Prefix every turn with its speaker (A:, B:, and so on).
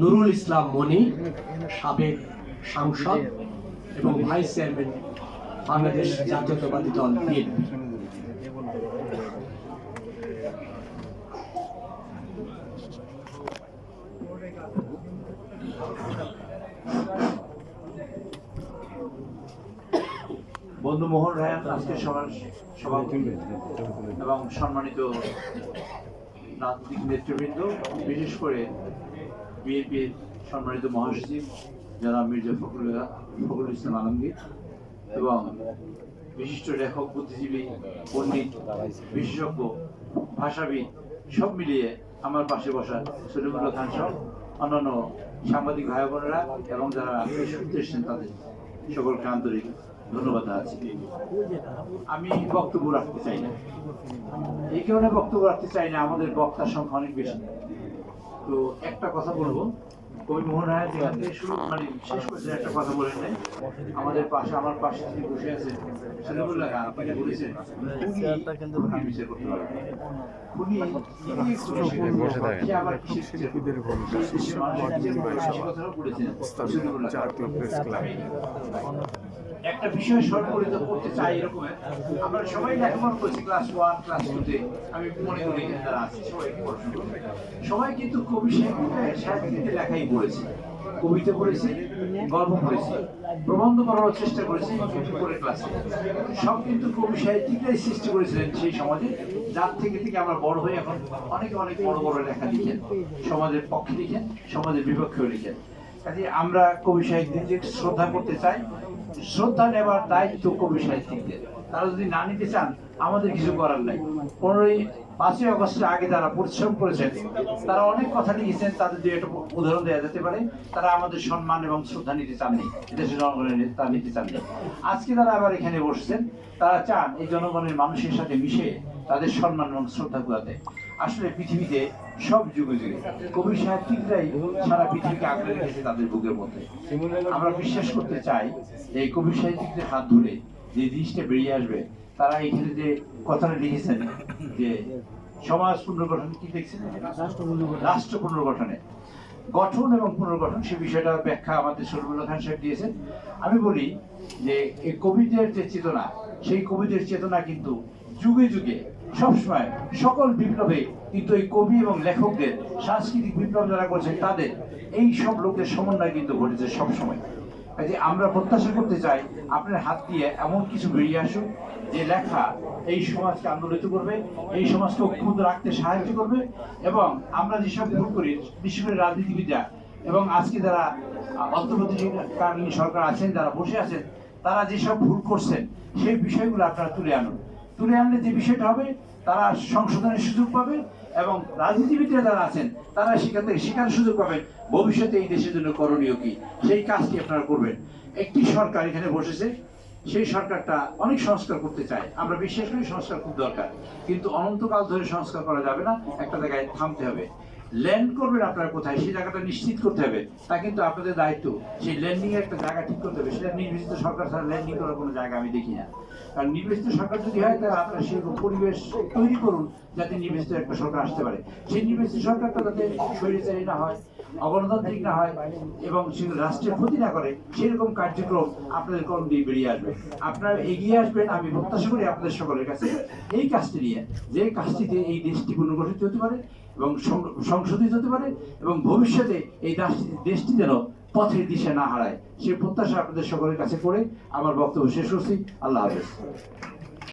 A: নুরুল ইসলাম মনি, সাবেক সাংসদ এবং ভাইস চেয়ারম্যান বাংলাদেশ জাতীয়তাবাদী দল, বিএনপি।
B: বন্ধু মোহন রায়ান আজকের সভার সভাপতি এবং সম্মানিত রাজনৈতিক নেতৃবৃন্দ, বিশেষ করে বিএনপির সম্মানিত মহাসচিব যারা মির্জা ফখরুল ফখরুল ইসলাম আলমগীর এবং বিশিষ্ট লেখক, বুদ্ধিজীবী, পণ্ডিত, বিশেষজ্ঞ, ভাষাবিদ, সব মিলিয়ে আমার পাশে বসা সলিমুল্লাহ খান সহ অন্যান্য সাংবাদিক ভাই বোনেরা এবং যারা শুনতে এসেছেন তাদের সকলকে আন্তরিক ধন্যবাদ আছে আমি বক্তব্য রাখতে চাই না। এই কারণে বক্তব্য রাখতে চাই না, আমাদের বক্তার সংখ্যা অনেক বেশি। তো একটা কথা বলব কবি মোহন রায় যেখান থেকে শুরু মানে শেষ করেছেন একটা কথা বলেন নাই। আমাদের পাশে আমার পাশে যিনি বসে আছেন সলিমুল্লাহ খান আপনি বলেছেন খুনি বিচার করতে পারবেন। খুনি আবার একটা বিষয় সর্বপরিত করতে চাই এরকম। আমরা সবাই লেখাপড়া করেছি ক্লাস ওয়ান ক্লাস টুতে আমি মনে করি যারা আছে সবাই সবাই কিন্তু কবি সাহিত্যে সাহিত্যে লেখাই পড়েছে কবিতা পড়েছে গল্প পড়েছে প্রবন্ধ করার চেষ্টা করেছে করে ক্লাসে সব কিন্তু কবি সাহিত্যিকরাই সৃষ্টি করেছিলেন সেই সমাজে। যার থেকে থেকে আমরা বড় হয়ে এখন অনেক অনেক বড় বড় লেখা লিখেন, সমাজের পক্ষে লিখেন, সমাজের বিপক্ষেও লিখেন। কাজে আমরা কবি সাহিত্যিকদের শ্রদ্ধা করতে চাই। শ্রদ্ধা নেওয়ার দায়িত্ব কবি সাহিত্যিকদের। তারা যদি না নিতে চান, আমাদের কিছু করার নাই। পনেরোই, পাঁচই অগস্টের আগে যারা পরিশ্রম করেছেন, তারা অনেক কথা লিখেছেন, তাদের দিয়ে একটা উদাহরণ দেওয়া যেতে পারে। তারা আমাদের সম্মান এবং শ্রদ্ধা নিতে চাননি দেশের জনগণের তা নিতে চাননি আজকে তারা আবার এখানে বসছেন, তারা চান এই জনগণের মানুষের সাথে মিশে তাদের সম্মান এবং শ্রদ্ধা কুয়াতে আসলে পৃথিবীতে সব যুগে যুগে কবি সাহিত্যিকরাই সারা পৃথিবীকে আঁকড়ে রেখেছে তাদের বুকের মধ্যে। আমরা বিশ্বাস করতে চাই, এই কবি সাহিত্যিকদের হাত ধরে যে জিনিসটা বেরিয়ে আসবে তারা এখানে যে কথাটা লিখেছেন যে সমাজ পুনর্গঠন কি দেখছেন? রাষ্ট্র পুনর্গঠনে। গঠন এবং পুনর্গঠন সে বিষয়টার ব্যাখ্যা আমাদের সরবুল্লাহ খান সাহেব দিয়েছেন। আমি বলি যে এই কবিদের যে চেতনা সেই কবিদের চেতনা কিন্তু যুগে যুগে সবসময় সকল বিপ্লবে কিন্তু এই কবি এবং লেখকদের সাংস্কৃতিক বিপ্লব যারা করেছেন তাদের এই সব লোকের সমন্বয় কিন্তু ঘটেছে সবসময়। কাজে আমরা প্রত্যাশা করতে চাই আপনার হাত দিয়ে এমন কিছু বেরিয়ে আসুক যে লেখা এই সমাজকে আন্দোলিত করবে, এই সমাজকে ঐক্যবদ্ধ রাখতে সাহায্য করবে এবং আমরা যেসব ভুল করি বিশেষ করে রাজনীতিবিদরা এবং আজকে যারা অন্তর্বর্তীকালীন সরকার আছেন, যারা বসে আছেন, তারা যেসব ভুল করছেন, সেই বিষয়গুলো আপনারা তুলে আনুন। তুলে আনলে যে বিষয়টা হবে তারা সংশোধনের সুযোগ পাবে এবং রাজনীতিবিদরা যারা আছেন, তারা সেখান থেকে শেখার সুযোগ পাবেন ভবিষ্যতে এই দেশের জন্য করণীয় কি? সেই কাজটি আপনারা করবেন। একটি সরকার এখানে বসেছে, সেই সরকারটা অনেক সংস্কার করতে চায়। আমরা বিশ্বাস করি সংস্কার খুব দরকার। কিন্তু অনন্তকাল ধরে সংস্কার করা যাবে না, একটা জায়গায় থামতে হবে। ল্যান্ড করবেন আপনারা কোথায়? সেই জায়গাটা নিশ্চিত করতে হবে। তা কিন্তু আপনাদের দায়িত্ব। সেই ল্যান্ডিং এর একটা জায়গা ঠিক করতে হবে। সেটা নির্বাচিত সরকার ছাড়া ল্যান্ডিং করার কোনো জায়গা আমি দেখি না। কারণ নির্বাচিত সরকার যদি হয়, তাহলে আপনারা সেরকম পরিবেশ তৈরি করুন, যাতে নির্বাচিত একটা সরকার আসতে পারে। সেই নির্বাচিত সরকারটা যাতে স্বৈরাচারী না হয় অগণতান্ত্রিক না হয় এবং রাষ্ট্রের ক্ষতি না করে, সেরকম কার্যক্রম আপনাদের কর্ম দিয়ে বেরিয়ে আসবে। আপনারা এগিয়ে আসবেন, আমি প্রত্যাশা করি আপনাদের সকলের কাছে। এই কাজটি নিয়ে, যে কাজটিতে এই দেশটি পুনর্গঠিত হতে পারে এবং সংশোধিত হতে পারে এবং ভবিষ্যতে এই দেশটি যেন পথের দিশা না হারায়, সে প্রত্যাশা আপনাদের সকলের কাছে করে আমার বক্তব্য শেষ করছি। আল্লাহ হাফেজ।